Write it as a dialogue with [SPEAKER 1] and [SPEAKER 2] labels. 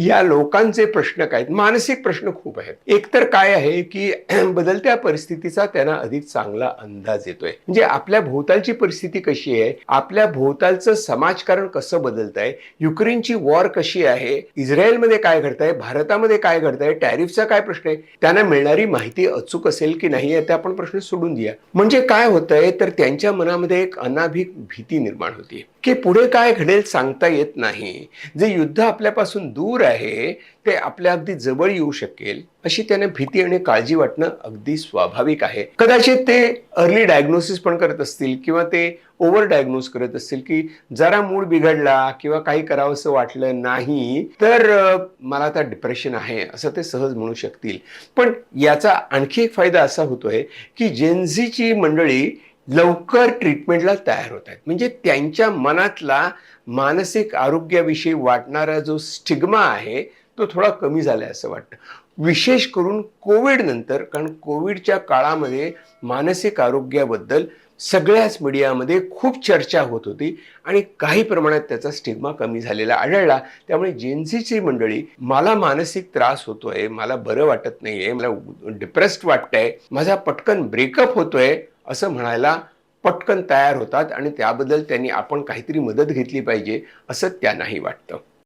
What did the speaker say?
[SPEAKER 1] या लोकांचे प्रश्न काय आहेत? मानसिक प्रश्न खूप आहेत. एकतर काय आहे की बदलत्या परिस्थितीचा त्यांना अधिक चांगला अंदाज येतोय. म्हणजे आपल्या भोवतालची परिस्थिती कशी आहे? आपल्या भोवतालचं समाजकारण कसं बदलत आहे युक्रेनची वॉर कशी आहे? इस्रायलमध्ये काय घडतंय? भारतामध्ये काय घडतंय? टॅरिफचा काय प्रश्न आहे? त्यांना मिळणारी माहिती अचूक असेल की नाही आहे ते आपण प्रश्न सोडून द्या म्हणजे काय होतंय? तर त्यांच्या मनामध्ये एक अनाभिक भीती निर्माण होती की पुढे काय घडेल सांगता येत नाही. जे युद्ध आपल्यापासून दूर आहे ते आपल्या अगदी जवळ येऊ शकेल अशी त्याने भीती आणि काळजी वाटणं अगदी स्वाभाविक आहे. कदाचित ते अर्ली डायग्नोसिस पण करत असतील किंवा ते ओव्हर डायग्नोज करत असतील की जरा मूड बिघडला किंवा काही करावंसं वाटलं नाही तर मला आता डिप्रेशन आहे असं ते सहज म्हणू शकतील. पण याचा आणखी एक फायदा असा होतोय की जेन्झीची मंडळी लवकर ट्रीटमेंटला तयार होत आहेत. म्हणजे त्यांच्या मनातला मानसिक आरोग्याविषयी वाटणारा जो स्टिग्मा आहे तो थोडा कमी झालाय असं वाटतं. विशेष करून कोविड नंतर कारण कोविडच्या काळामध्ये मानसिक आरोग्याबद्दल सगळ्याच मीडियामध्ये खूप चर्चा होत होती आणि काही प्रमाणात त्याचा स्टिग्मा कमी झालेला आढळला. त्यामुळे जेन्झीची मंडळी मला मानसिक त्रास होतोय मला बरं वाटत नाहीये मला डिप्रेस्ड वाटतंय माझा पटकन ब्रेकअप होतोय असं म्हणायला पटकन तयार होतात आणि त्याबद्दल त्यांनी आपण काहीतरी मदत घेतली पाहिजे असं त्यांनाही वाटतं.